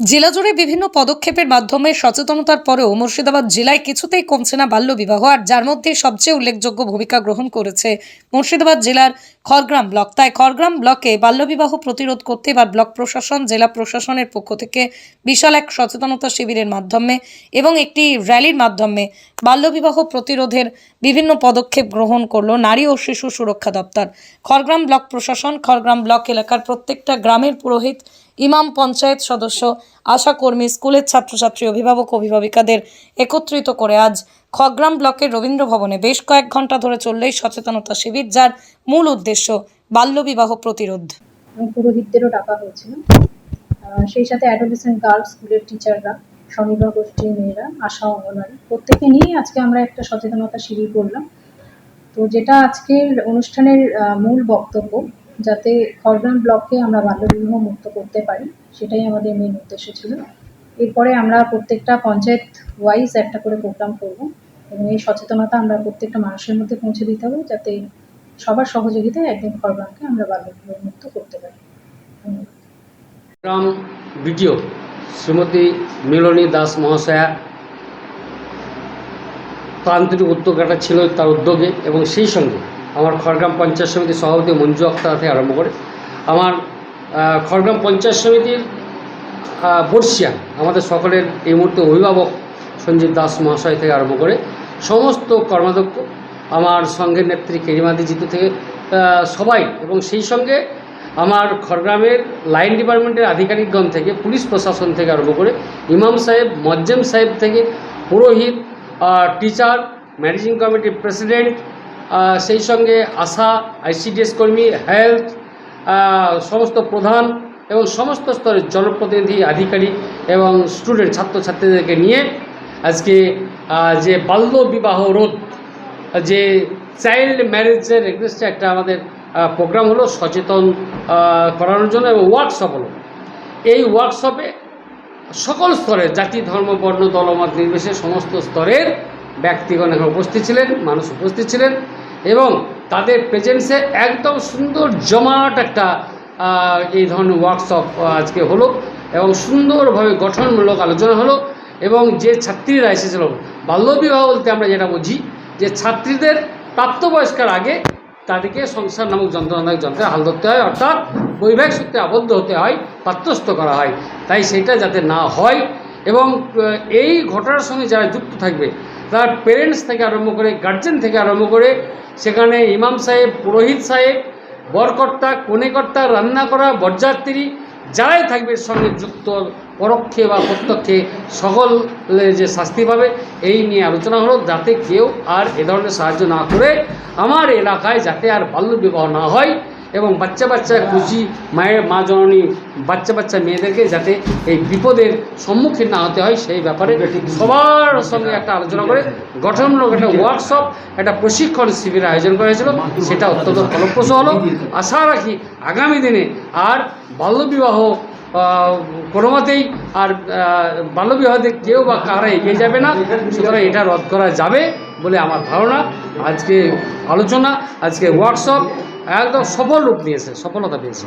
জেলা জুড়ে বিভিন্ন পদক্ষেপের মাধ্যমে সচেতনতার পরেও মুর্শিদাবাদ জেলায় কিছুতেই কমছে না বাল্যবিবাহ আর যার মধ্যে সবচেয়ে উল্লেখযোগ্য ভূমিকা গ্রহণ করেছে মুর্শিদাবাদ জেলার খড়গ্রাম ব্লক। তাই খড়গ্রাম ব্লকে বাল্যবিবাহ প্রতিরোধ করতে এবার ব্লক প্রশাসন, জেলা প্রশাসনের পক্ষ থেকে বিশাল এক সচেতনতা শিবিরের মাধ্যমে এবং একটি র্যালির মাধ্যমে বাল্যবিবাহ প্রতিরোধের বিভিন্ন পদক্ষেপ গ্রহণ করল নারী ও শিশু সুরক্ষা দপ্তর। খড়গ্রাম ব্লক প্রশাসন, খড়গ্রাম ব্লক এলাকার প্রত্যেকটা গ্রামের পুরোহিত, ইমাম পঞ্চায়েত সদস্য, আশাকর্মী, স্কুলের ছাত্রছাত্রী, অভিভাবক, অভিভাবিকাদের একত্রিত করে আজ খড়গ্রাম ব্লকের রবীন্দ্র ভবনে বেশ কয়েক ঘণ্টা ধরে চললে সচেতনতা শিবির, যার মূল উদ্দেশ্য বাল্যবিবাহ প্রতিরোধ। পুরোহিতদেরও ডাকা হয়েছিল। সেই সাথে অ্যাডোলেসেন্ট গার্লস স্কুলের টিচাররা স্বনির্ভর গোষ্ঠীর মেয়েরা, আশা অঙ্গনওয়াড়ি প্রত্যেকে নিয়ে আজকে আমরা একটা সচেতনতা শিবির করলাম। তো যেটা আজকের অনুষ্ঠানের মূল বক্তব্য, যাতে খড়গ্রাম ব্লককে আমরা বাল্যবিবাহ মুক্ত করতে পারি, সেটাই আমাদের মেন উদ্দেশ্য ছিল। এরপরে আমরা প্রত্যেকটা পঞ্চায়েত ওয়াইজ একটা করে প্রোগ্রাম করব এবং এই সচেতনতা আমরা প্রত্যেকটা মানুষের মধ্যে পৌঁছে দিতে হবে, যাতে সবার সহযোগিতায় একদিন খড়গ্রামকে আমরা বাল্যবিবাহ মুক্ত করতে পারি। ধন্যবাদ। শ্রীমতী মিলনী দাস মহাশয়া তান্ত্রিক একটা ছিল তার উদ্যোগে এবং সেই সঙ্গে আমার খড়গ্রাম পঞ্চায়েত সমিতির সভাপতি মঞ্জু আক্তার থেকে আরম্ভ করে আমার খড়গ্রাম পঞ্চায়েত সমিতির বর্ষিয়া আমাদের সকলের এই মুহূর্তে অভিভাবক সঞ্জীব দাস মহাশয় থেকে আরম্ভ করে সমস্ত কর্মাধ্যক্ষ, আমার সঙ্গের নেত্রী কেরিমাদি জিতু থেকে সবাই এবং সেই সঙ্গে আমার খড়গ্রামের লাইন ডিপার্টমেন্টের আধিকারিকগণ থেকে, পুলিশ প্রশাসন থেকে আরম্ভ করে, ইমাম সাহেব, মজ্জেম সাহেব থেকে, পুরোহিত টিচার ম্যানেজিং কমিটির প্রেসিডেন্ট সেই সঙ্গে আশা আইসিডিএস কর্মী হেলথ সমস্ত প্রধান এবং সমস্ত স্তরের জনপ্রতিনিধি, আধিকারিক এবং স্টুডেন্ট ছাত্রছাত্রীদেরকে নিয়ে আজকে যে বাল্য বিবাহ রোধ, যে চাইল্ড ম্যারেজের এগেনস্টে একটা আমাদের প্রোগ্রাম হলো সচেতন করানোর জন্য এবং ওয়ার্কশপ হলো। এই ওয়ার্কশপে সকল স্তরে, জাতি, ধর্ম, বর্ণ দলমত নির্বিশেষে সমস্ত স্তরের ব্যক্তিগণ এখানে উপস্থিত ছিলেন, মানুষ উপস্থিত ছিলেন এবং তাদের প্রেজেন্সে একদম সুন্দর জমাট একটা এই ধরনের ওয়ার্কশপ আজকে হলো এবং সুন্দরভাবে গঠনমূলক আলোচনা হলো এবং যে ছাত্রীরা এসেছিল, বাল্যবিবাহ বলতে আমরা যেটা বুঝি, যে ছাত্রীদের প্রাপ্তবয়স্কের আগে তাদেরকে সংসার নামক যন্ত্রণাদায়ক যন্ত্রে হাল ধরতে হয়, অর্থাৎ বৈবাহিক সূত্রে আবদ্ধ হতে হয় পাত্রস্থ করা হয়। তাই সেটা যাতে না হয় এবং এই ঘটনার সঙ্গে যারা যুক্ত থাকবে, তার পেরেন্টস থেকে আরম্ভ করে গার্জেন থেকে আরম্ভ করে, সেখানে ইমাম সাহেব, পুরোহিত সাহেব, বরকর্তা, কনেকর্তা, রান্না করা, বরযাত্রী যারাই থাকবে সঙ্গে যুক্ত, পরোক্ষে বা প্রত্যক্ষে সকলে যে শাস্তি পাবে, এই নিয়ে আলোচনা হলো যাতে কেউ আর এ ধরনের সাহায্য না করে আমার এলাকায় যাতে আর বাল্য বিবাহ না হয়। এবং বাচ্চা বাচ্চা খুশি, মায়ের মা জননী, বাচ্চা বাচ্চা মেয়েদেরকে যাতে এই বিপদের সম্মুখীন না হতে হয়, সেই ব্যাপারে সবার সঙ্গে একটা আলোচনা করে গঠনমূলক একটা ওয়ার্কশপ একটা প্রশিক্ষণ শিবির আয়োজন করা হয়েছিল। সেটা অত্যন্ত ফলপ্রসূ হলো। আশা রাখি আগামী দিনে আর বাল্যবিবাহ কোনো মতেই আর বাল্যবিবাহতে কেউ বা কারা এগিয়ে যাবে না। সুতরাং এটা রদ করা যাবে বলে আমার ধারণা। আজকে আলোচনা, আজকে ওয়ার্কশপ একদম সফল রূপ নিয়েছে সফলতা পেয়েছে।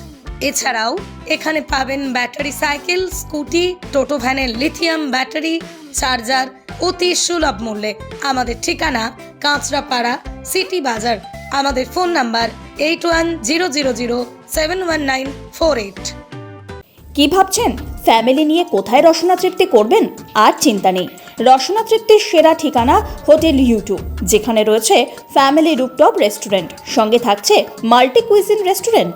এছাড়াও এখানে পাবেন ব্যাটারি সাইকেল, স্কুটি, টোটো ভ্যানের লিথিয়াম ব্যাটারি, চার্জার অতি সুলভ মূল্যে। আমাদের ঠিকানা কাঁচরাপাড়া, সিটি বাজার। আমাদের phone number eight one zero zero zero seven one nine four eight. কি ভাবছেন? ফ্যামিলি নিয়ে কোথায় রসনা তৃপ্তি করবেন? আর চিন্তা নেই। রসনা তৃপ্তির সেরা ঠিকানা হোটেল ইউটিউব, যেখানে রয়েছে ফ্যামিলি রুপটপ রেস্টুরেন্ট। সঙ্গে থাকছে multi cuisine restaurant.